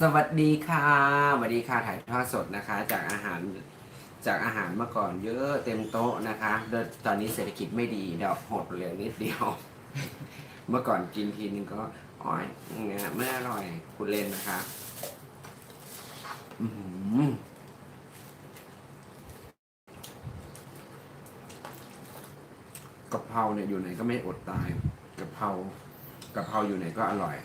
สวัสดีค่ะสวัสดีค่ะถ่ายทอดสดนะคะ จากอาหารจากอาหารเมื่อก่อนเยอะเต็มโต๊ะนะคะโดยตอนนี้เศรษฐกิจไม่ดีดอกหดเหลือนิดเดียว เมื่อก่อนกินทีนึงก็อ้อยเงี้ยไม่อร่อยคุณเล่นนะคะอือกะเพราเนี่ยอยู่ไหนก็ไม่อดตายกะเพรากะเพราอยู่ไหนก็อร่อย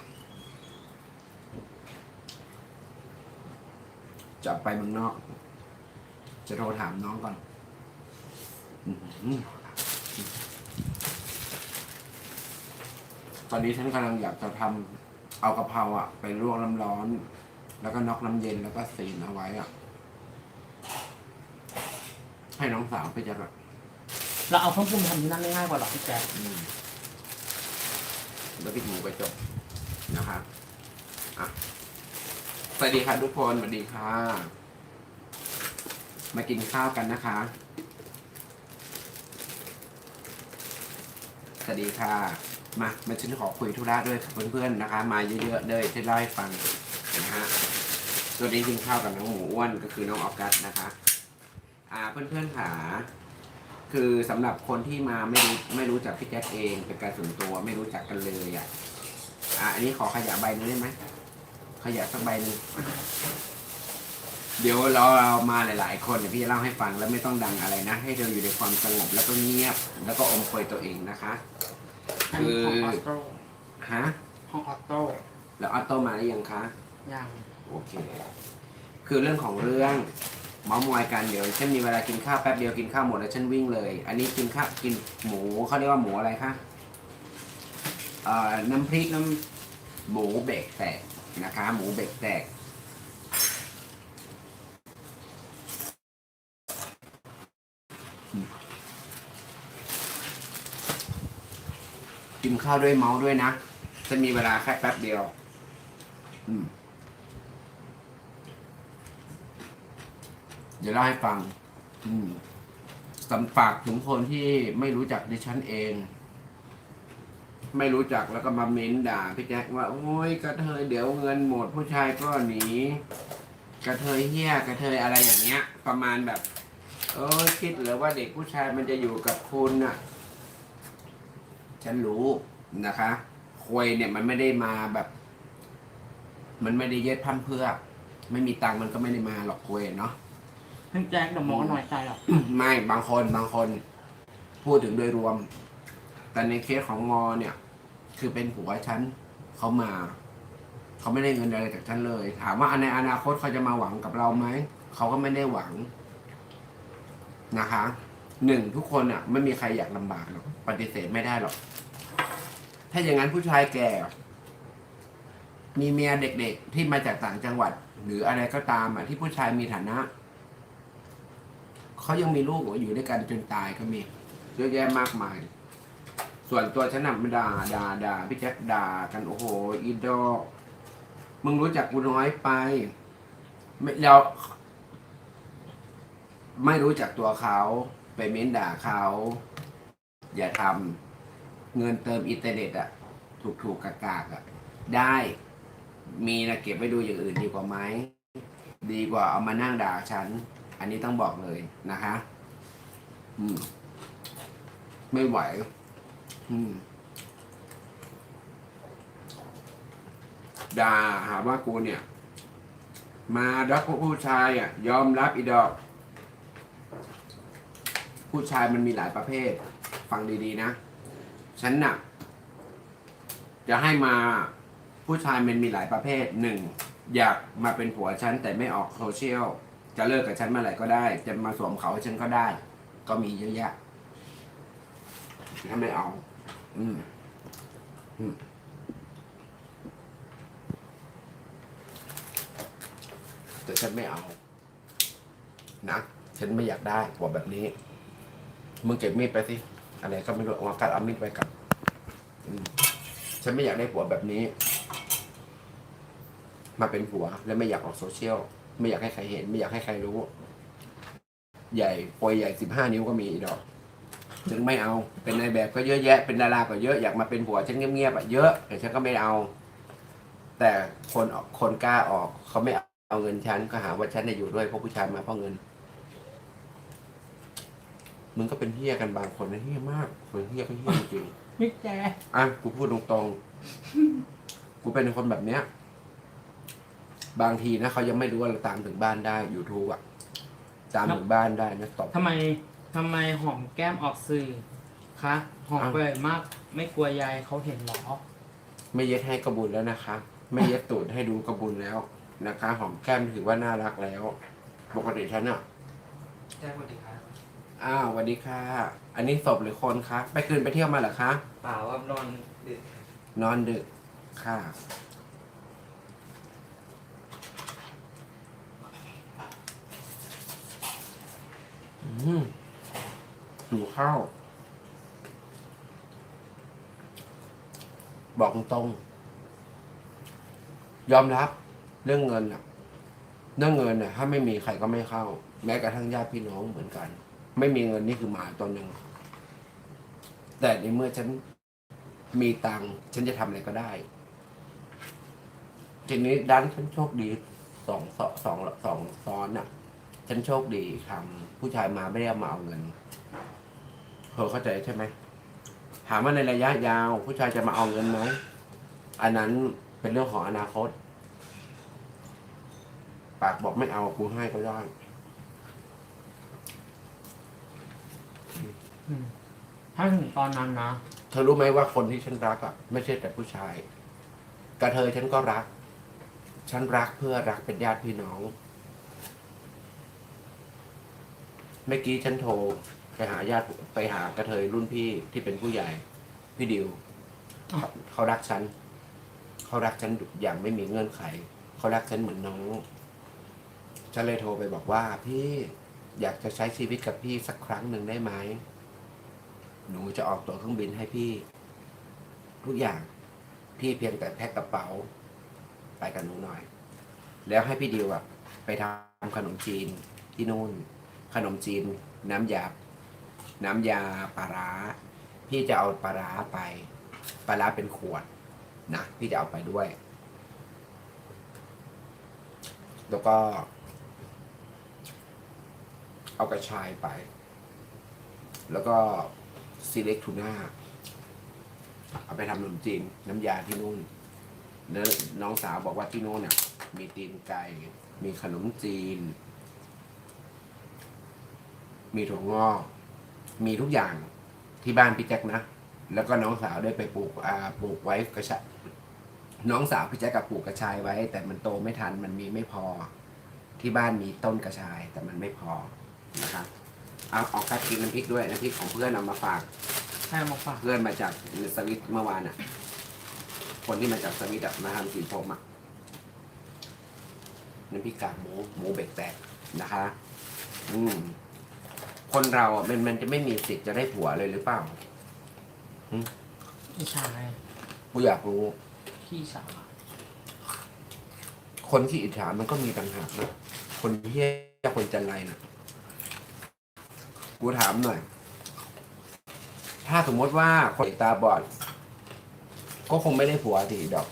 จะไปเมืองนอก จะโทรถามน้องก่อนอื้อหือตอนนี้ฉันกำลังอยากจะทำเอากะเพราอะไปลวกน้ำร้อน แล้วก็น็อกน้ำเย็นแล้วก็ซีนเอาไว้อะให้น้องสาวไปจะแบบเราเอาเครื่องปรุงทำที่นั่นได้ง่ายกว่าหรอพี่แจ๊คอืมแล้วพี่หมูไปจบนะคะอะ สวัสดีค่ะทุกคนสวัสดีค่ะ มากินข้าวกันนะคะ สวัสดีค่ะ มา มาฉันขอคุยธุระด้วยกับเพื่อนๆนะคะ มาเยอะๆเลยที่เล่าให้ฟังนะฮะส่วนนี้กินข้าวกับน้องหมูอ้วนก็คือน้องออกัสนะคะ อ่าเพื่อนๆค่ะคือสำหรับคนที่มาไม่รู้ไม่รู้จักพี่แจ็คเองเป็นการส่วนตัวไม่รู้จักกันเลยอะอะอันนี้ขอขยะใบนึงได้ไหม ขยะสักใบหนึงเดี๋ยวเราเรามาหลาย ๆ คนเดี๋ยวพี่จะเล่าให้ฟังแล้วไม่ต้องดังอะไรนะ ให้เราอยู่ในความสงบแล้วก็เงียบ แล้วก็อมคอยตัวเองนะคะอันนี้ของออโต้ฮะของออโต้แล้วออโต้มาหรือยังคะ ยังโอเค คือเรื่องของเรื่องเมาส์มอยกันเดี๋ยวฉันมีเวลากินข้าวแป๊บเดียวกินข้าวหมดแล้วฉันวิ่งเลย อันนี้กินข้าวกินหมูเขาเรียกว่าหมูอะไรคะเอ่อน้ำพริกน้ำหมูเบรกแตก นะคะ หมูเบรกแตก กินข้าวด้วยเมาส์ด้วยนะฉันมีเวลาแค่แป๊บเดียว เดี๋ยวเล่าให้ฟังอืมสำฝากถึงคนที่ไม่รู้จักดิฉันเอง ไม่รู้จักแล้วก็มาเม้นด่าพี่แจ็คว่าโอ้ยกระเทยเดี๋ยวเงินหมดผู้ชายก็หนีกระเทยเฮี้ยกระเทยอะไรอย่างเงี้ย ประมาณแบบเออคิดเหรือว่าเด็กผู้ชายมันจะอยู่กับคุณน่ะ ฉันรู้นะคะควยเนี่ยมันไม่ได้มาแบบ มันไม่ได้เย็ดพันเพื่อกไม่มีตังค์มันก็ไม่ได้มาหรอกควยเนาะพี่แจ๊คเดี๋ยวหมอก็น้อยใจหรอกไม่บางคนบางคน พูดถึงโดยรวม แต่ในเคสของงอเนี่ย คือเป็นผัวฉันเขามา เขาไม่ได้เงินอะไรจากฉันเลย ถามว่าในอนาคตเขาจะมาหวังกับเราไหมเขาก็ไม่ได้หวังนะคะหนึ่งทุกคนอะ ไม่มีใครอยากลำบากหรอกปฏิเสธไม่ได้หรอก ถ้าอย่างนั้นผู้ชายแก่ มีเมียเด็กๆที่มาจากต่างจังหวัด หรืออะไรก็ตามอะที่ผู้ชายมีฐานะเขายังมีลูกอยู่ด้วยกันจนตายก็มีเยอะแยะมากมาย ส่วนตัวฉันน่ะมันด่าด่าด่าพี่แจ็คด่ากันโอ้โหอีดอกมึงรู้จักกูน้อยไปไม่เราไม่รู้จักตัวเขาไปเม้นด่าเขา อย่าทำเงินเติมอินเทอร์เน็ตอะถูกถูกๆกากากๆอะได้มีนะเก็บไว้ดูอย่างอื่นดีกว่าไหมดีกว่าเอามานั่งด่าฉัน อันนี้ต้องบอกเลยนะคะ อืม ไม่ไหว ด่าหาว่ากูเนี่ย มารักผู้ชายอะ ยอมรับอีดอก ผู้ชายมันมีหลายประเภท ฟังดีๆนะ ฉันน่ะ จะให้มาผู้ชายมันมีหลายประเภทหนึ่งอยากมาเป็นผัวฉันแต่ไม่ออกโซเชียลจะเลิกกับฉันเมื่อไหร่ก็ได้ จะมาสวมเขาให้ฉันก็ได้ ก็มีเยอะแยะถ้าไม่เอา อืมอืมแต่ฉันไม่เอา นะ ฉันไม่อยากได้หัวแบบนี้ มึงเก็บมีดไปสิ อะไรก็ไม่รู้เอากัดเอามีดไปกับฉันไม่อยากได้ผัวแบบนี้ มาเป็นผัว และไม่อยากออกโซเชียล ไม่อยากให้ใครเห็น ไม่อยากให้ใครรู้ ใหญ่ปอยใหญ่สิบห้านิ้วก็มีดอก ถึงไม่เอา เป็นนายแบบก็เยอะแยะ เป็นดาราก็เยอะ อยากมาเป็นผัวฉันเงียบๆอะเยอะ แต่ฉันก็ไม่เอา แต่คนออกคนกล้าออก เขาไม่เอาเงินฉันก็หาว่าฉันเนี่ยอยู่ด้วยเพราะผู้ชายมาเพราะเงิน มึงก็เป็นเฮี้ยกันบางคนนะเฮี้ยมาก คนเฮี้ยก็เฮี้ยจริงพี่แจ๊คอะกูพูดตรงๆ กูเป็นคนแบบเนี้ย บางทีนะเขายังไม่รู้ว่าเราตามถึงบ้านได้ยูทูบอะตามถึงบ้านได้นะตอบ ทำไม ทำไมหอมแก้มออกสื่อคะหอมอ้าวเปิดมาก ไม่กลัวยายเขาเห็นเหรอ ไม่เย็ดให้กระบุญแล้วนะคะ ไม่เย็ดตูดให้ดูกระบุญแล้วนะคะ หอมแก้มถือว่าน่ารักแล้ว ปกติฉันอะแจ๊คสวัสดีครับอ้าวสวัสดีค่ะ อันนี้ศพหรือคนคะไปคืนไปเที่ยวมาเหรอคะเปล่าว่านอนดึกนอนดึกค่ะ อืม หิวข้าว บอกตรงๆยอมรับเรื่องเงินอะเรื่องเงินเนี่ยถ้าไม่มีใครก็ไม่เข้า แม้กระทั่งญาติพี่น้องเหมือนกัน ไม่มีเงินนี่คือหมาตัวหนึ่งแต่ในเมื่อฉันมีตังฉันจะทำอะไรก็ได้ทีนี้ดันฉันโชคดีสองสองสองสองซ้อนอะ ฉันโชคดีทำผู้ชายมาไม่ได้เอามาเอาเงิน อเข้าใจใช่ไหมถามว่าในระยะยาว ผู้ชายจะมาเอาเงินไหมอันนั้นเป็นเรื่องของอนาคต ปากบอกไม่เอากูให้ก็ได้อืมถ้าถึงตอนนั้นนะเธอรู้ไหมว่าคนที่ฉันรักอะไม่ใช่แต่ผู้ชายกระเทยฉันก็รัก ฉันรักเพื่อรักเป็นญาติพี่น้อง เมื่อกี้ฉันโทร ไปหาญาติไปหากระเทยรุ่นพี่ที่เป็นผู้ใหญ่ พี่ดิวอ้าวเขารักฉันเขารักฉันอย่างไม่มีเงื่อนไข เขารักฉันเหมือนน้อง ฉันเลยโทรไปบอกว่า พี่อยากจะใช้ชีวิตกับพี่สักครั้งหนึ่งได้ไหมหนูจะออกตั๋วเครื่องบินให้พี่ ทุกอย่างพี่เพียงแต่แพ็คกระเป๋า ไปกับหนูหน่อย แล้วให้พี่ดิวอะไปทำขนมจีนที่นู่น ขนมจีนน้ำยา น้ำยาปลาร้า พี่จะเอาปลาร้าไปปลาร้าเป็นขวดนะพี่จะเอาไปด้วย แล้วก็ เอากระชายไป แล้วก็ซีเล็กทูน่าเอาไปทำขนมจีนน้ำยาที่นู่นแล้วน้องสาวบอกว่าที่นู่นเนี่ยมีตีนไก่ มีขนมจีน มีถั่วงอก มีทุกอย่างที่บ้านพี่แจ็คนะ แล้วก็น้องสาวได้ไปปลูกอ่าปลูกไว้กระชายน้องสาวพี่แจ็คกับปลูกกระชายไว้ แต่มันโตไม่ทันมันมีไม่พอ ที่บ้านมีต้นกระชาย แต่มันไม่พอนะครับเอาออกกัดกินน้ำพริกด้วยน้ำพริกของเพื่อนเอามาฝาก ให้เอามาฝาก เพื่อนมาจากสวิตเมื่อวานอะ คนที่มาจากสวิตอะมาทำสีผมอะน้ำพริกกากหมูหมูเบรกแตกนะคะ อืม คนเราอะมันมันจะไม่มีสิทธิ์จะได้ผัวเลยหรือเปล่าพี่ชายกูอยากรู้พี่สาวคนที่อิจฉามันก็มีต่างหากนะคนเฮี้ยคนจันไรนะกูถามหน่อย ถ้าสมมติว่าคนตาบอด ก็คงไม่ได้ผัวทีดอก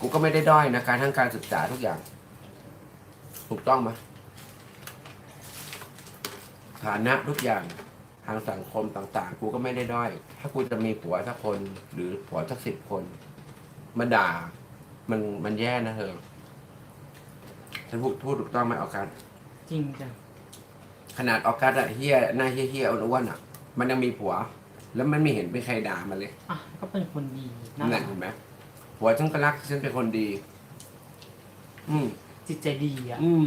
กูก็ไม่ได้ด้อยนะการทั้งการศึกษาทุกอย่าง ถูกต้องไหม ฐานะทุกอย่างทางสังคมต่างๆ กูก็ไม่ได้ด้อย ถ้ากูจะมีผัวสักคนหรือผัวสักสิบคนมันด่า มันมันแย่นะเธอฉันพูดพูดถูกต้องไหมออกัสจริงจ้ะขนาดออกัสอะเฮียหน้าเฮียเฮียอ้วนๆอะมันยังมีผัว แล้วมันไม่เห็นเป็นใครด่ามันเลยอะก็เป็นคนดีน่านั่รันกเห็นไหมผัวฉันก็รักฉันเป็นคนดี อืมจิตใจดีอะ อืม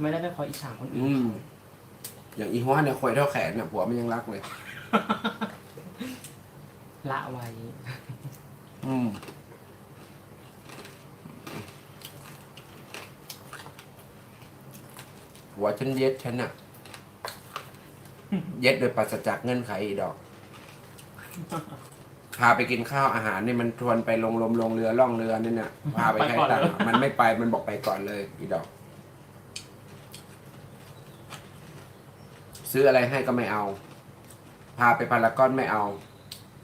ไม่ได้ไปคอยอิจฉาคนอื่อืนมอย่างอีหัวเนี่ยควยเท่าแขนเนี่ยผัวมันยังรักเลย ละไว้อืม หัวฉันเย็ดฉันอะเย็ดโดยปราศจากเงื่อนไขอีดอก พาไปกินข้าวอาหารนี่มันชวนไปลงลมลงเรือล่องเรือนี่เนี่ยพาไปใช้ตังค์มันไม่ไปมันบอกไปก่อนเลย อีดอก ซื้ออะไรให้ก็ไม่เอา พาไปพารากอนไม่เอา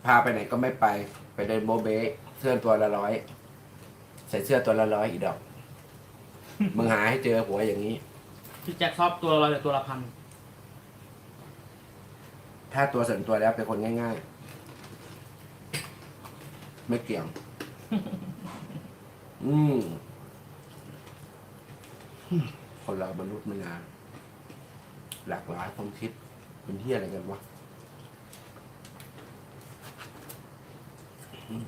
พาไปไหนก็ไม่ไป ไปเดินโบเบะสื้อตัวละร้อย ใส่เสื้อตัวละร้อยอีดอก มึงหาให้เจอผัวอย่างนี้ พี่แจ็คชอบตัวละร้อยหรือตัวละพันถ้าตัวส่วนตัวแล้วเป็นคนง่ายๆ ไม่เกี่ยง อืม คนเรามนุษย์มันงาน หลากหลายความคิดเป็นที่อะไรกันวะอืม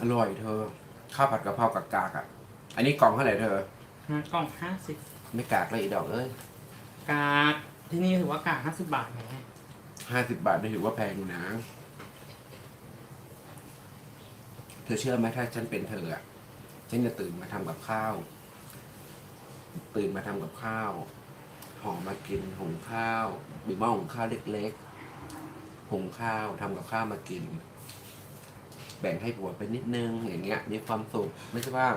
อร่อยเธอ ข้าวผัดกะเพรากากากๆอะ อันนี้กล่องเท่าไหร่เธอฮะกล่องห้าสิบไม่กากเลยอีดอกเอ้ยกากที่นี่ถือว่ากากห้าสิบบาทไงห้าสิบบาทนี่ถือว่าแพงอยู่นะ เธอเชื่อไหมถ้าฉันเป็นเธออะฉันจะตื่นมาทำกับข้าว ตื่นมาทำกับข้าว ห่อมากินหุงข้าวมีหม้อหุงข้าวเล็กๆหุงข้าวทำกับข้าวมากิน แบ่งให้ผัวไปนิดนึงอย่างเงี้ย มีความสุขไม่ใช่ว่า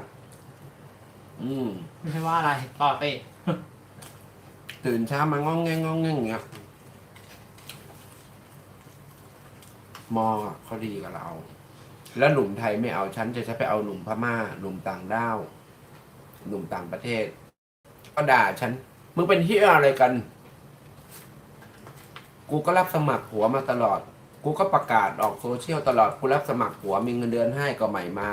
อืมไม่ใช่ว่าอะไรต่อเตะตื่นเช้ามางองแงงงองแงงอย่างเงี้ยมองอะเขาดีกับเรา แล้วหนุ่มไทยไม่เอาฉันจะใช้ไปเอาหนุ่มพม่า หนุ่มต่างด้าว หนุ่มต่างประเทศ ก็ด่าฉัน มึงเป็นที่อะไรกัน กูก็รับสมัครผัวมาตลอด กูก็ประกาศออกโซเชียลตลอด กูรับสมัครผัวมีเงินเดือนให้ก็ใหม่มา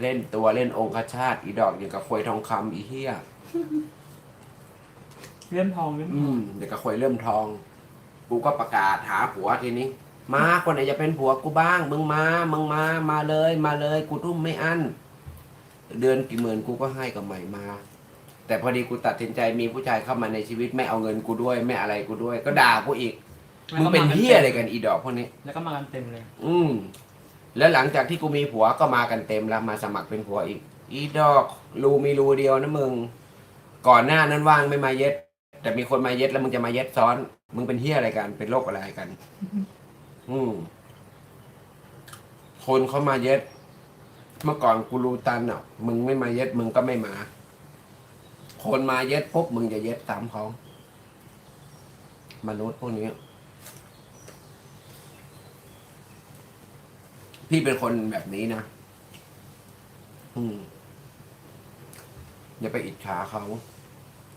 เล่นตัวเล่นองคชาติอีดอกอย่างกับควยทองคำอีเหี้ยเลื่อมทองเลื่อมทอืองมเด็กก็ควยเริ่มทอง กูก็ประกาศหาผัวทีนี้ มาคนไหนจะเป็นผัวกูบ้าง มึงมา มึงมา มาเลย มาเลย กูทุ่มไม่อั้น เดือนกี่หมื่นกูก็ให้กับใหม่มา แต่พอดีกูตัดสินใจมีผู้ชายเข้ามาในชีวิตไม่เอาเงินกูด้วย ไม่อะไรกูด้วย ก็ด่ากูอีกมึงเป็นเฮียอะไรกันอีดอกพวกนี้ แล้วก็มากันเต็มเลย อืมแล้วหลังจากที่กูมีผัวก็มากันเต็มแล้วมาสมัครเป็นผัวอีก อีดอกรูมีรูเดียวนะมึง ก่อนหน้านั้นว่างไม่มาเย็ด แต่มีคนมาเย็ดแล้วมึงจะมาเย็ดซ้อน มึงเป็นเฮียอะไรกัน เป็นโรคอะไรกัน อืมคนเขามาเย็ด เมื่อก่อนกูรูตันอะ มึงไม่มาเย็ดมึงก็ไม่มา คนมาเย็ดปุ๊บมึงจะเย็ดตามเขามนุษย์พวกนี้ พี่เป็นคนแบบนี้นะอืมอย่าไปอิจฉาเขา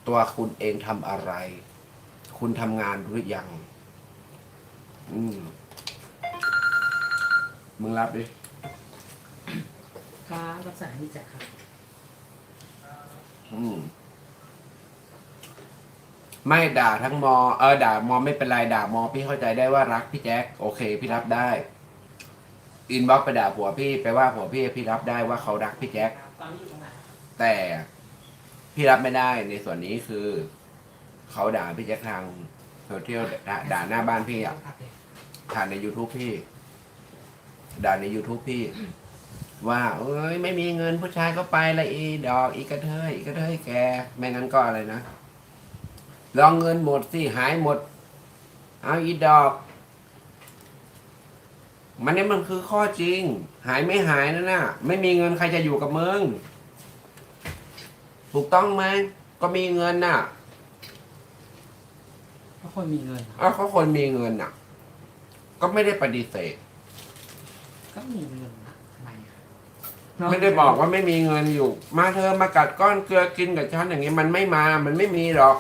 ตัวคุณเองทำอะไร คุณทำงานหรือยัง อืมมึงรับดิครับรับสายพี่แจ็คครับอืม ไม่ด่าทั้งมอเออด่ามอไม่เป็นไรด่ามอพี่เข้าใจได้ว่ารักพี่แจ็คโอเค พี่รับได้ อินบ็อกไปด่าผัวพี่ไปว่าผัวพี่พี่รับได้ว่าเขารักพี่แจ็คแต่พี่รับไม่ได้ในส่วนนี้คือ เขาด่าพี่แจ็คทางโซเชียลด่าหน้าบ้านพี่อะถ่ายใน YouTube พี่ ด่าใน YouTube พี่ ว่าเอ้ยไม่มีเงินผู้ชายก็ไปละอีดอกอีกระเทยอีกระเทยแก ไม่งั้นก็อะไรนะ ลองเงินหมดสิหายหมด เอาอีดอก มันนี่มันคือข้อจริง หายไม่หายนั่นน่ะ ไม่มีเงินใครจะอยู่กับมึงถูกต้องไหมก็มีเงินน่ะก็คนมีเงินอ้าวเขาคนมีเงินน่ะ ก็ไม่ได้ปฏิเสธ ก็มีเงินนะทำไมอะไม่ได้บอกว่าไม่มีเงินอยู่ มาเธอมากัดก้อนเกลือกินกับฉันอย่างนี้มันไม่มา มันไม่มีหรอก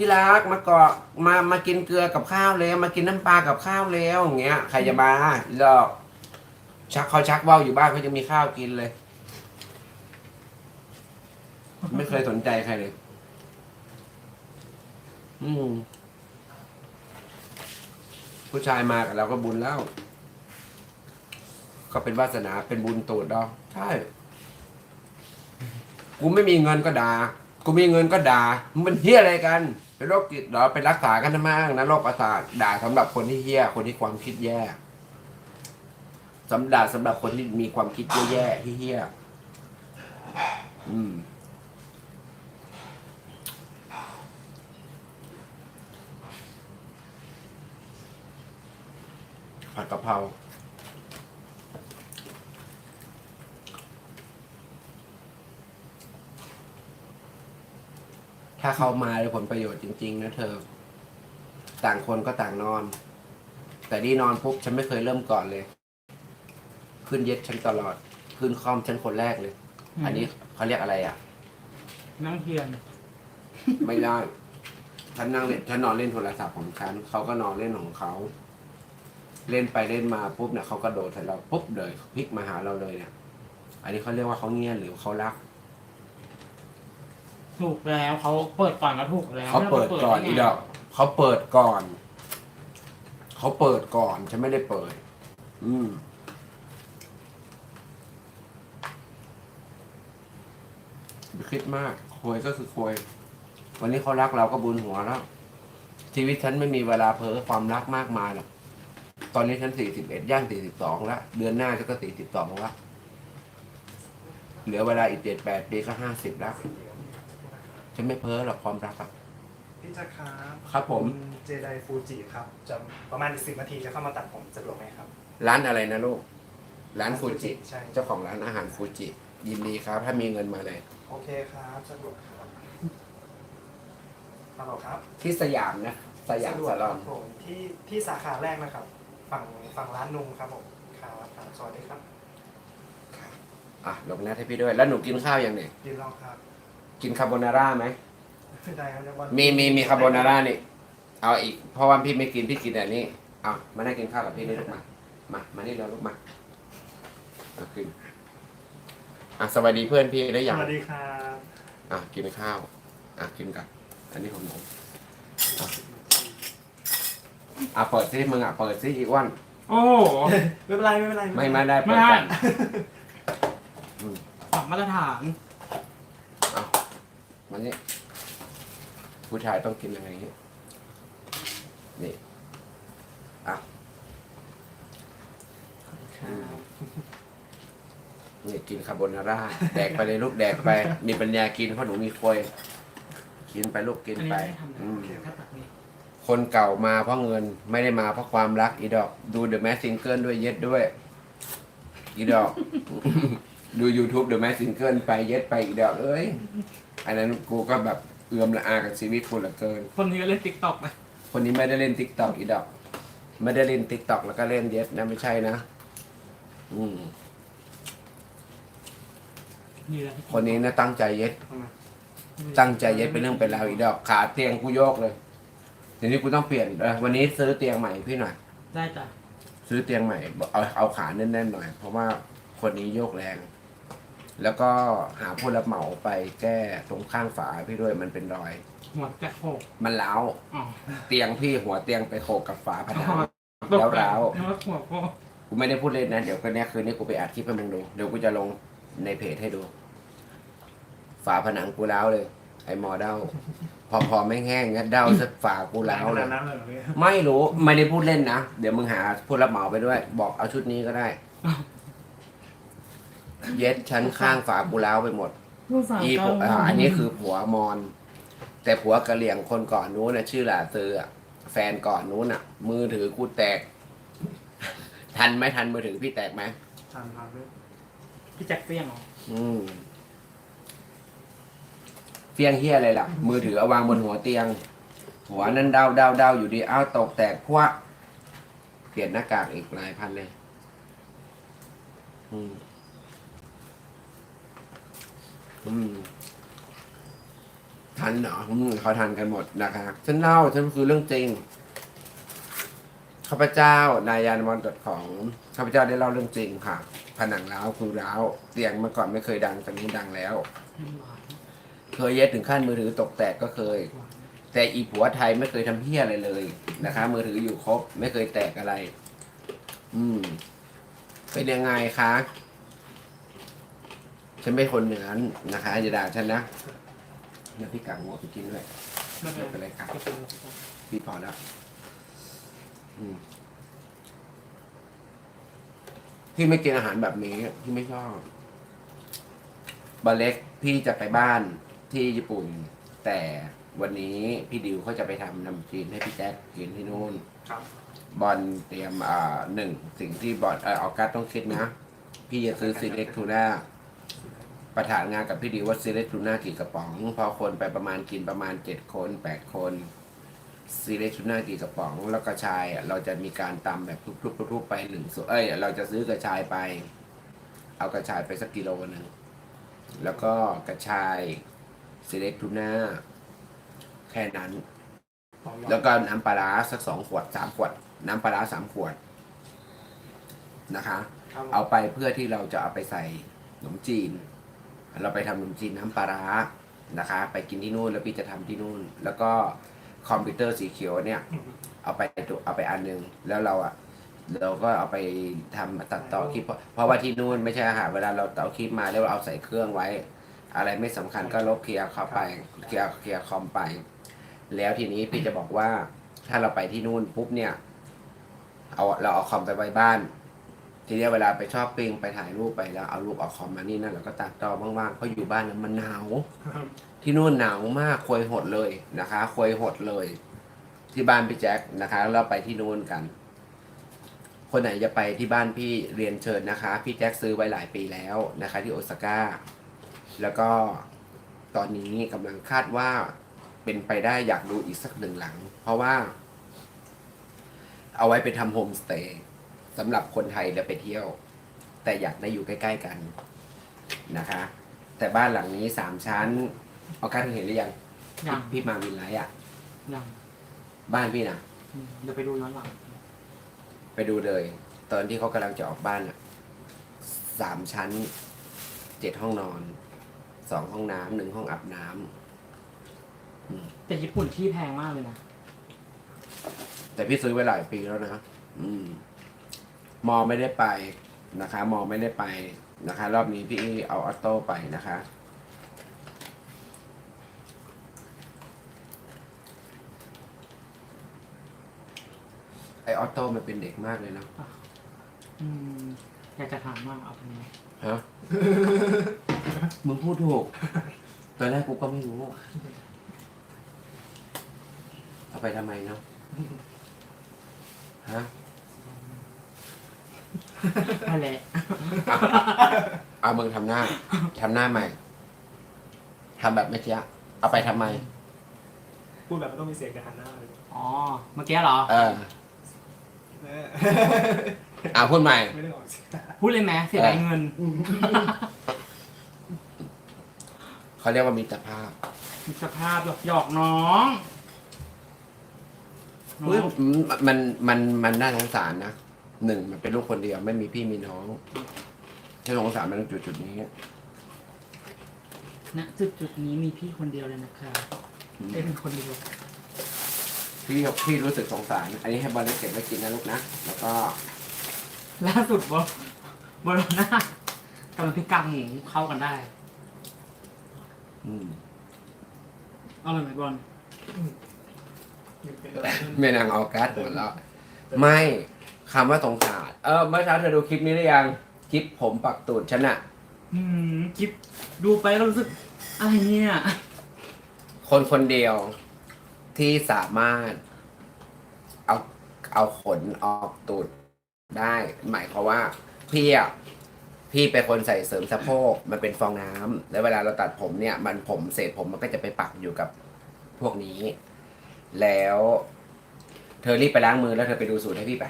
ที่รักมาเกาะมามากินเกลือกับข้าวแล้ว มากินน้ำปลากับข้าวแล้วอย่างเงี้ยใครจะมาหรอกชักเขาชักว่าวอยู่บ้านเขาจะมีข้าวกินเลย ไม่เคยสนใจใครเลย อืมผู้ชายมากับเราก็บุญแล้ว ก็เป็นวาสนาเป็นบุญตูดดอกใช่กูไม่มีเงินก็ด่ากูมีเงินก็ด่ามึงเป็นเฮียอะไรกัน เป็นโรคจิตเหรอไปรักษากันทำไมนะโรคประสาทด่าสำหรับคนที่เฮี้ย คนที่ความคิดแย่สำด่าสำหรับคนที่มีความคิดแย่ๆที่เฮี้ยอืมผัดกะเพรา ถ้าเขามาได้ผลประโยชน์จริง ๆ นะเธอ ต่างคนก็ต่างนอน แต่นี่นอนปุ๊บฉันไม่เคยเริ่มก่อนเลย ขึ้นเย็ดฉันตลอด ขึ้นคอมฉันคนแรกเลยอันนี้เขาเรียกอะไรอะ นั่งเทียน ไม่ได้ ฉันนั่งเล่นฉันนอนเล่นโทรศัพท์ของฉัน เขาก็นอนเล่นของเขา เล่นไปเล่นมาปุ๊บเนี่ยเขากระโดดใส่เราปุ๊บเลยพลิกมาหาเราเลยเนี่ย อันนี้เขาเรียกว่าเขาเงียบหรือเขารัก ถูกแล้วเขาเปิดก่อนก็ถูกแล้วเขาเปิดก่อนอีดอกเขาเปิดก่อน เขาเปิดก่อนฉันไม่ได้เปิด อืมอย่าคิดมากควยก็คือควย วันนี้เขารักเราก็บุญหัวแล้วชีวิตฉันไม่มีเวลาเพ้อความรักมากมายหรอกตอนนี้ฉันสี่สิบเอ็ดย่างสี่สิบสองละเดือนหน้าฉันก็สี่สิบสองละเหลือเวลาอีกเจ็ดแปดปีก็ห้าสิบแล้ว ฉันไม่เพ้อหรอกความรักอะพี่จักรครับครับผมณเจไดฟูจิครับ จะประมาณอีกสิบนาทีจะเข้ามาตัดผมสะดวกไหมครับ ร้านอะไรนะลูก ร้านฟูจิ ใช่ เจ้าของร้านอาหารฟูจิ ยินดีครับ ถ้ามีเงินมาเลย โอเคครับสะดวกครับฮัลโหลครับที่สยามนะ สยามสะดวกสาลคอรันบผมที่ที่สาขาแรกนะครับ ฝั่งฝั่งร้านนุงครับผมครับครับสวัสดีครับอะลงหน้าให้พี่ด้วย แล้วหนูกินข้าวยังเนี่ย ยินลองครับ กินคาโบนาร่าไหมได้ครับเดี๋ยววันมีมีมีคาโบนาร่านี่ เอาอีก เพราะว่าพี่ไม่กินพี่กินแต่นี่เอามานั่งกินข้าวกับพี่ได้ลูกมา มามานี่เราลูกมาเอาขึ้นอะสวัสดีเพื่อนพี่ได้สยังวัสดีครับอะกินข้าวอะกินกันอันนี้ของหนูอะอะเปิดซิมึงอะเปิดซิอีอ้วันโอ้โหไม่เป็นไรไม่เป็นไรไม่ไม่ได้ไม่เปิดได้กันปรับมาตรฐานเอา มันนี่ผู้ชายต้องกินยังไงนี่นี่ อะอืมนี่กินคาโบนาร่า แดกไปเลยลูกแดกไป มีปัญญากินเพราะหนูมีควยกินไปลูกกินอันนี้ไปไม่ได้ทำนะอืมแค่ตัดนี่คนเก่ามาเพราะเงินไม่ได้มาเพราะความรักอีดอก ดูเดอะแมสซิงเกิลด้วยเย็ดด้วย อีดอก ดู YouTube เดอะแมสซิงเกิลไปเย็ดไปอีดอก เอ้ย อันนั้นกูก็แบบเอือมละอากับชีวิตกูเหลือเกิน คนนี้ก็เล่นติ๊กต็อกนะคนนี้ไม่ได้เล่นติ๊กต็อกอีดอก ไม่ได้เล่นติ๊กต็อกแล้วก็เล่นเย็ดนะไม่ใช่นะ อืม นี่แหละคนนี้นะตั้งใจเย็ดตั้งใจเย็ดเป็นเรื่องเป็นราวอีดอก ขาเตียงกูโยกเลยเดี๋ยวนี้กูต้องเปลี่ยนเออวันนี้ซื้อเตียงใหม่พี่หน่อย ได้จ้ะซื้อเตียงใหม่ เอาเอาขาแน่นๆหน่อย เพราะว่าคนนี้โยกแรง แล้วก็หาผู้รับเหมาไปแก้ตรงข้างฝาพี่ด้วยมันเป็นรอย หัวแกะโขกมันร้าวอ๋อเตียงพี่หัวเตียงไปโขกกับฝาผนังตกแล้วใจร้าวนึกว่าหัวโขกกูไม่ได้พูดเล่นนะเดี๋ยวก็เนี้ยคืนนี้กูไปอัดคลิปให้มึงดูเดี๋ยวกูจะลงในเพจให้ดู ฝาผนังกูร้าวเลย ไอ้หมอเด้า พอพอไม่แห้งเนี่ยเด้าสักฝากูร้าวเลย น้ำเลยเหรอพี่ไม่รู้ไม่ได้พูดเล่นนะ เดี๋ยวมึงหาผู้รับเหมาไปด้วย บอกเอาชุดนี้ก็ได้ เย็ดชั้นข้างฝากูร้าวไปหมดผู้สาวอีเก่าผัวอ่าอันนี้คือผัวมอน แต่ผัวกะเหลี่ยงคนก่อนนู้นน่ะชื่อหลาซืออะแฟนก่อนนู้นอะ มือถือกูแตก ทันไหมทันมือถือพี่แตกไหมทำครับพี่พี่แจ็คเปี้ยงเหรออืมเฟี้ยงเฮียอะไรล่ะ มือถือเอาวางบนหัวเตียง หัวนั่นเดาเดาเดาอยู่ดีอ้าวตกแตกพวกเปลี่ยนหน้ากากอีกหลายพันเลย อืม อืมทันเหรออืมเขาทันกันหมดนะครับฉันเล่าฉันคือเรื่องจริงข้าพเจ้านายยานมอนดของข้าพเจ้าได้เล่าเรื่องจริงค่ะ ผนังร้าวคือร้าวเตียงเมื่อก่อนไม่เคยดังตอนนี้ดังแล้ว เคยเย็ดถึงขั้นมือถือตกแตกก็เคย แต่อีผัวไทยไม่เคยทำเพี้ยอะไรเลยนะคะ มือถืออยู่ครบ ไม่เคยแตกอะไร อืมเป็นยังไงคะ ฉันไม่คนเหนือนะคะอย่าด่าฉันนะเดี๋ยวพี่กังหัวไปกินด้วยไม่เป็นไม่เป็นไรครับก็เป็นพี่พอแล้วอืมพี่ไม่กินอาหารแบบนี้พี่ไม่ชอบบาเล็กพี่จะไปบ้านที่ญี่ปุ่น แต่วันนี้พี่ดิวเขาจะไปทำน้ำจีนให้พี่แจ๊คกินที่นู่นครับ บอลเตรียมอ่าหนึ่งสิ่งที่บอลเออออกัสต้องคิดนะ พี่จะซื้อซีเล็กทูน่า ประธานงานกับพี่ดิวว่าซีเล็กทูน่ากี่กระป๋องพอคนไปประมาณกินประมาณเจ็ดคนแปดคนซีเรชูน่ากี่กระป๋อง แล้วกระชายอะเราจะมีการตำแบบทุบๆๆไปหนึ่งส่วนเอ้ยเราจะซื้อกระชายไป เอากระชายไปสักกิโลหนึ่งแล้วก็กระชายซีเรชูน่าแค่นั้นต่อยอดแล้วก็น้ำปลาร้าสักสองขวดสามขวด น้ำปลาร้าสามขวดนะคะครับผมเอาไปเพื่อที่เราจะเอาไปใส่ขนมจีน เราไปทำขนมจีนน้ำปลาร้านะคะ ไปกินที่นู่นแล้วพี่จะทำที่นู่น แล้วก็คอมพิวเตอร์สีเขียวเนี่ย เอาไปตัวเอาไปอันหนึงแล้วเราอะเราก็เอาไปทำตัดต่อคลิปเพราะเพราะว่าที่นู่นไม่ใช่อาหารเวลาเราเอาคลิปมาแล้วเราเอาใส่เครื่องไว้ อะไรไม่สำคัญก็ลบเคลียร์เข้าไปเคลียร์เคลียร์คอมไป แล้วทีนี้พี่จะบอกว่าถ้าเราไปที่นู่นปุ๊บเนี่ย เอาเราเอาคอมไปไว้บ้าน ทีเนี้ยเวลาไปชอบปิ้งไปถ่ายรูปไปแล้วเอารูปเอาคอมมานี่นั่นเราก็ตัดต่อว่างๆเพราะอยู่บ้านนั้นมันหนาวที่นู่นหนาวมากควยหดเลยนะคะควยหดเลย ที่บ้านพี่แจ็คนะคะแล้วเราไปที่นู่นกัน คนไหนจะไปที่บ้านพี่เรียนเชิญนะคะ พี่แจ็คซื้อไว้หลายปีแล้วนะคะ ที่โอซาก้าแล้วก็ตอนนี้กำลังคาดว่าเป็นไปได้อยากดูอีกสักหนึ่งหลัง เพราะว่า เอาไว้ไปทำโฮมสเตย์ สำหรับคนไทยแล้วไปเที่ยว แต่อยากได้อยู่ใกล้ ๆ กันนะคะ แต่บ้านหลังนี้สามชั้นเอาการเห็นหรือยังยัง พี่มาวินไลท์อะ ยังบ้านพี่นะอืมเดี๋ยวไปดูย้อนหลัง ไปดูเลย ตอนที่เขากำลังจะออกบ้านอะสามชั้นเจ็ดห้องนอนสองห้องน้ำหนึ่งห้องอาบน้ำอืม แต่ญี่ปุ่นที่แพงมากเลยนะ แต่พี่ซื้อไว้หลายปีแล้วนะ อืม มอไม่ได้ไปนะคะ มอไม่ได้ไปนะคะ รอบนี้พี่เอาออโต้ไปนะคะไอออโต้มันเป็นเด็กมากเลยเนาะอืมอยากจะถามว่าเอาไปไหนฮะ มึงพูดถูก ตอนแรกกูก็ไม่รู้ เอาไปทำไมเนาะฮะ นั่นแหละ เอามึงทำหน้าทำหน้าใหม่ทำแบบเมื่อกี้เอาไปทำไม พูดแบบไม่ต้องมีเสียงกระหันหน้าเลยอ๋อ เมื่อกี้เหรอเออเอาพูดใหม่ ไม่ได้ออกเสียงพูดเลยไหมเสียดายเงิน เขาเรียกว่ามิตรภาพมีสภาพหยอกหยอกๆน้องน้เฮ้ยองมันมันมันน่าสงสารนะ หนึ่งมันเป็นลูกคนเดียวไม่มีพี่มีน้องที่สงสารมันตรงจุดจุดๆนี้ณจุดจุดๆนี้มีพี่คนเดียวเลยนะคะได้เป็นคนเดียวพี่พี่รู้สึกสงสาร อันนี้ให้บอลเล็กเก็บไว้กินนะลูกนะแล้วก็ล่าสุดบนบนหน้ากำลังพิกางหมูเข้ากันได้อืมเอาเลยไหมบอล แม่นางออกัสหัวเราะไม่ คำว่าสงสารเออเมื่อเช้าเธอดูคลิปนี้หรือยังคลิปผมปักตูดฉันอะอืมคลิปดูไปก็รู้สึก อะไรเนี่ย คนคนเดียวที่สามารถ เอาเอาขนออกตูดได้ หมายความว่าพี่อะพี่เป็นคนใส่เสริมสะโพกมันเป็นฟองน้ำแล้วเวลาเราตัดผมเนี่ย มันผมเศษผมมันก็จะไปปักอยู่กับพวกนี้ แล้ว เธอรีบไปล้างมือแล้วเธอไปดูสูตรให้พี่ไป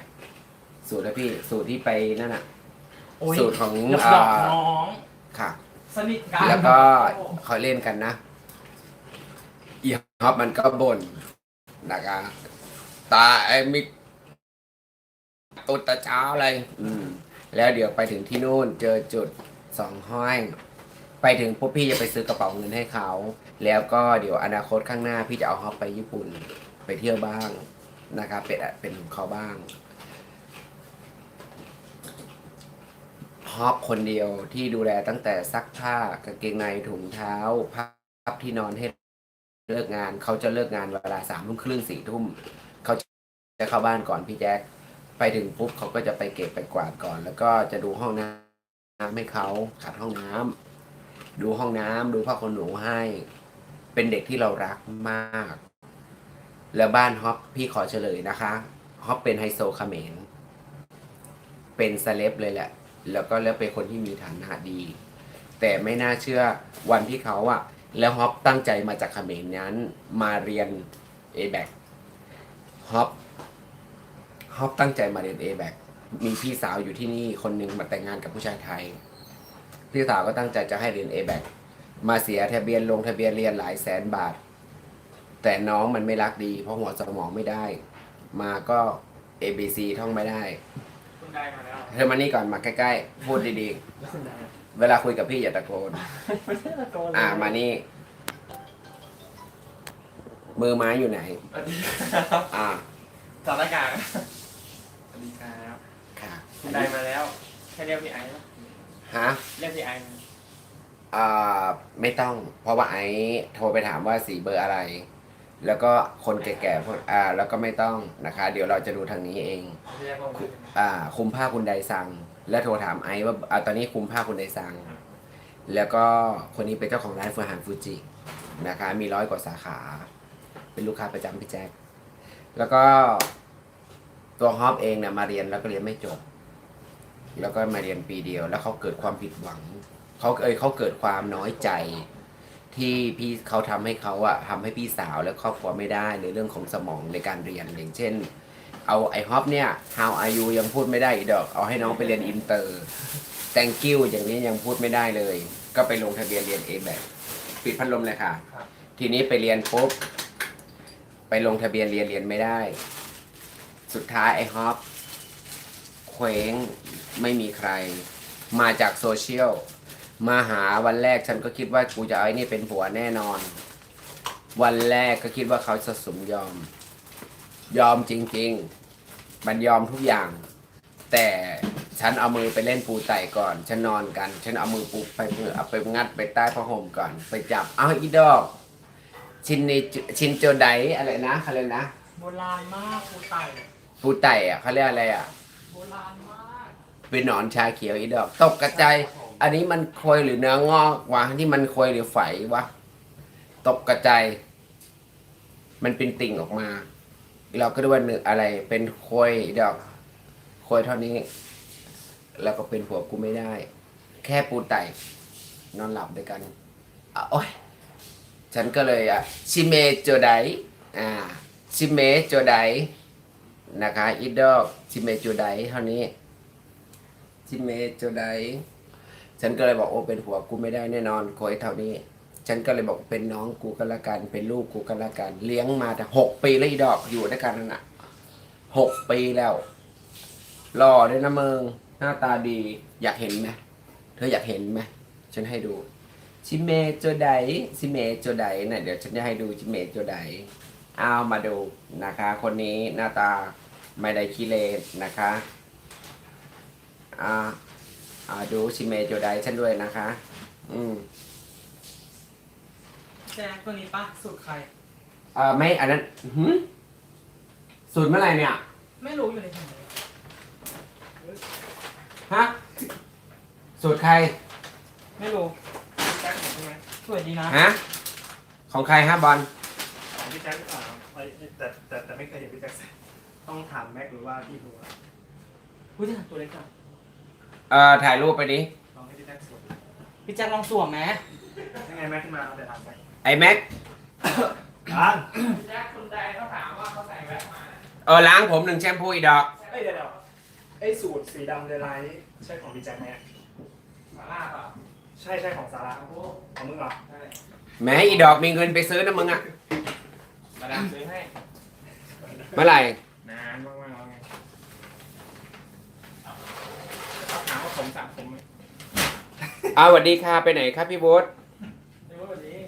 สูตรให้พี่ สูตรที่ไปนั่นอะโอ้ยสูตรของหยอกหยอกอ่า น้อง ค่ะ สนิทกันแล้วก็เขาเล่นกันนะ อีฮอปมันก็บ่นนะคะตาไอ้มิกตุดตะเช้าอะไรอืม แล้วเดี๋ยวไปถึงที่นู่น เจอจุดสองห้อย ไปถึงปุ๊บพี่จะไปซื้อกระเป๋าเงินให้เขา แล้วก็เดี๋ยวอนาคตข้างหน้าพี่จะเอาฮอปไปญี่ปุ่น ไปเที่ยวบ้างนะครับเป็นเป็นของเขาบ้าง ฮอปคนเดียวที่ดูแลตั้งแต่ซักผ้ากางเกงในถุงเท้าพับที่นอนให้เลิกงานเขาจะเลิกงานเวลาสามทุ่มครึ่งสี่ทุ่มเขาจะเข้าบ้านก่อนพี่แจ๊คไปถึงปุ๊บเขาก็จะไปเก็บไปกวาดก่อน แล้วก็จะดูห้องน้ำให้เขาขัดห้องน้ำดูห้องน้ำดูผ้าขนหนูให้ เป็นเด็กที่เรารักมาก แล้วบ้านฮอปพี่ขอเฉลยนะคะฮอปเป็นไฮโซเขมรเป็นเซเลบเลยแหละ แล้วก็แล้วเป็นคนที่มีฐานะดี แต่ไม่น่าเชื่อวันที่เขาอะแล้วฮอปตั้งใจมาจากเขมรนั้นมาเรียน a b a c ฮอปฮอปตั้งใจมาเรียน A แบกมีพี่สาวอยู่ที่นี่คนหนึ่งมาแต่งงานกับผู้ชายไทย พี่สาวก็ตั้งใจจะให้เรียน A แบกมาเสียทะเบียนลงทะเบียนเรียนหลายแสนบาท แต่น้องมันไม่รักดี เพราะหัวสมองไม่ได้ มาก็ A B C ท่องไม่ได้ ได้มาแล้วเธอมานี่ก่อนมาใกล้ๆ พูดดีแล้วคุณได้ๆเวลาคุยกับพี่อย่าตะโกน ไม่ใช่ตะโกนเลยอ่ามานี่ มือไม้อยู่ไหน สวัสดีครับอ่าสารการสวัสดีครับค่ะคุณได้มาแล้วแค่เรียกพี่ไอ้ปะฮะเรียกพี่ไอ้นะอ่าไม่ต้อง เพราะว่าไอ้โทรไปถามว่าสีเบอร์อะไร แล้วก็คนแก่ๆพวกอ่าแล้วก็ไม่ต้องนะคะ เดี๋ยวเราจะดูทางนี้เองเรียกว่าคุอ่า คุมผ้าคุณใดสั่ง แล้วโทรถามไอ้ว่าอ่าตอนนี้คุมผ้าคุณใดสั่ง แล้วก็คนนี้เป็นเจ้าของร้านเฟอร์หานฟูจินะคะ มีร้อยกว่าสาขา เป็นลูกค้าประจำพี่แจ็คแล้วก็ตัวฮอปเองเนี่ยมาเรียนแล้วก็เรียนไม่จบ แล้วก็มาเรียนปีเดียว แล้วเขาเกิดความผิดหวังเขาเอยเขาเกิดความน้อยใจ ที่พี่เขาทำให้เขาอะทำให้พี่สาวและครอบครัวไม่ได้ในเรื่องของสมองในการเรียนอย่างเช่น เอาไอฮอปเนี่ย how are you ยังพูดไม่ได้อีกดอก เอาให้น้องไปเรียนอินเตอร์ thank you อย่างนี้ยังพูดไม่ได้เลย ก็ไปลงทะเบียนเรียน A แบบปิดพัดลมเลยค่ะคทีนี้ไปเรียนปุ๊บไปลงทะเบียนเรียนเรียนไม่ได้ สุดท้ายไอฮอปเคว้งไม่มีใคร มาจากโซเชียล มาหาวันแรกฉันก็คิดว่ากูจะเอาไอ้นี่เป็นผัวแน่นอน วันแรกก็คิดว่าเขาจะสมยอม ยอมจริง ๆ มันยอมทุกอย่าง แต่ฉันเอามือไปเล่นปูไต่ก่อน ฉันนอนกัน ฉันเอามือปูไปมือเอาไปงัดไปใต้ผ้าห่มก่อน ไปจับ เอาอีดอก ชินในชินโจไดอะไรนะเขาเรียกนะ โบราณมากครูไต่ปูไต่อะเขาเรียกอะไรอะโบราณมาก เป็นหนอนชาเขียวอีดอก ตกกระจาย อันนี้มันโคยหรือเนื้องอกวะที่มันโคยหรือไฝวะตกกระจายมันเป็นติ่งออกมา เราก็ดูว่าเนื้ออะไร เป็นโคยอีดอกโคยเท่านี้ แล้วก็เป็นผัวกูไม่ได้ แค่ปูไตนอนหลับด้วยกันอะโอ้ยฉันก็เลยอะชิเมโจไดอ่าชิเมโจไดนะคะอีดอกชิเมโจไดเท่านี้ชิเมโจได ฉันก็เลยบอกโอ้เป็นผัวกูไม่ได้แน่นอนโคยเท่านี้ ฉันก็เลยบอกเป็นน้องกูก็แล้วกันเป็นลูกกูก็แล้วกัน เลี้ยงมาแต่หกปีแล้วอีดอกอยู่ด้วยกันนั่นน่ะหกปีแล้วหล่อด้วยนะเมึงหน้าตาดีอยากเห็นไหมเธออยากเห็นไหมฉันให้ดูชิเมโจไดชิเมโจไดเนี่ยเดี๋ยวฉันจะให้ดูชิเมโจไดเอามาดูนะคะ คนนี้หน้าตาไม่ได้ขี้เลนนะคะอ่า ดูชิเมโจไดฉันด้วยนะคะ อืมแจ๊คตัวนี้ปะสูตรใคร อ่าไม่อันนั้นหืมสูตรเมื่อไหร่เนี่ย ไม่รู้อยู่ในถุงเลยฮะ สูตรใคร ไม่รู้แจ๊คของใช่ไหมสวยดีนะ ฮะ ของใครฮะบอลของพี่แจ็คหรือเปล่าเอ้ยแต่แต่แต่ไม่เคยเห็นพี่แจ็คใส่ต้องถามแม็กหรือว่าพี่บัวอุ้ยแต่ตัวเล็กจัง เอ่อถ่ายรูปไปดิ ลองให้พี่แจ็คสวมพี่แจ๊คลองสวมไหมยังไงแม็กขึ้นมาเอาแต่ถามไปไอ้แม็กอ่านพี่แจ๊คคุณใดเขาถามว่าเขาใส่แว่นมาเออล้างผมหนึ่งแชมพูอีกดอก เอ้ยเดี๋ยวเดี๋ยวไอ้สูตรสีดำเดลไลท์ใช่ของพี่แจ็คไหมสาราเปล่าใช่ใช่ของสาระของมึงเหรอใช่แหม้อีดอกมีเงินไปซื้อนะมึงอะมาดามซื้อให้เมื่อไหร่ นานมากๆแล้วไงเขาถามว่า ผมสระผมไหมเอาสวัสดีค่ะไปไหนครับพี่บุ๊ทไม่รู้วันนี้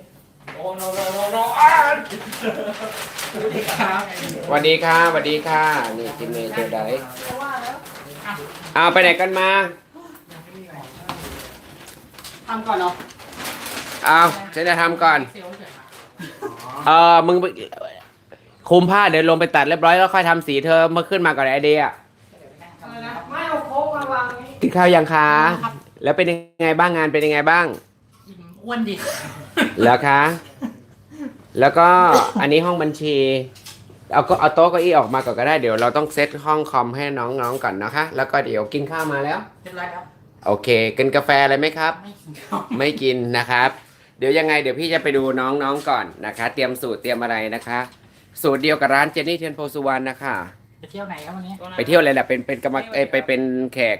โอ้โนโนโนโนอ่านสวัสดีครับสวัสดีค่ะสวัสดีค่ะ นี่ชิเมโจไดว่าแล้วอะเอาไปไหนกันมาทำก่อนเนาะเอาฉันจะทำก่อน เซลล์เฉยๆเออมึงไปคุมผ้าเดี๋ยวลงไปตัดเรียบร้อยแล้วค่อยทำสีเธอเมื่อขึ้นมาก่อนไอเดีย อะไรนะไม่เอาโค้กมาวาง นี้กินข้าวยังคะแล้วเป็นยังไงบ้างงานเป็นยังไงบ้างอ้วนดิแล้วคะ แล้วก็อันนี้ห้องบัญชี เอาก็เอาโต๊ะเก้าอี้ออกมาก่อนก็ได้เดี๋ยวเราต้องเซตห้องคอมให้น้องๆก่อนนะคะ แล้วก็เดี๋ยวกินข้าวมาแล้ว เรียบร้อยแล้วโอเค กินกาแฟอะไรไหมครับ ไม่กินข้าวไม่กินนะครับ เดี๋ยวยังไงเดี๋ยวพี่จะไปดูน้องๆก่อนนะคะ เตรียมสูตรเตรียมอะไรนะคะ สูตรเดียวกับร้านเจนนี่เทียนโพสุวรรณนะคะ ไปเที่ยวไหนครับวันนี้ ไปเที่ยวอะไรแหละเป็นเป็นกรรมเอยไปเป็นแขก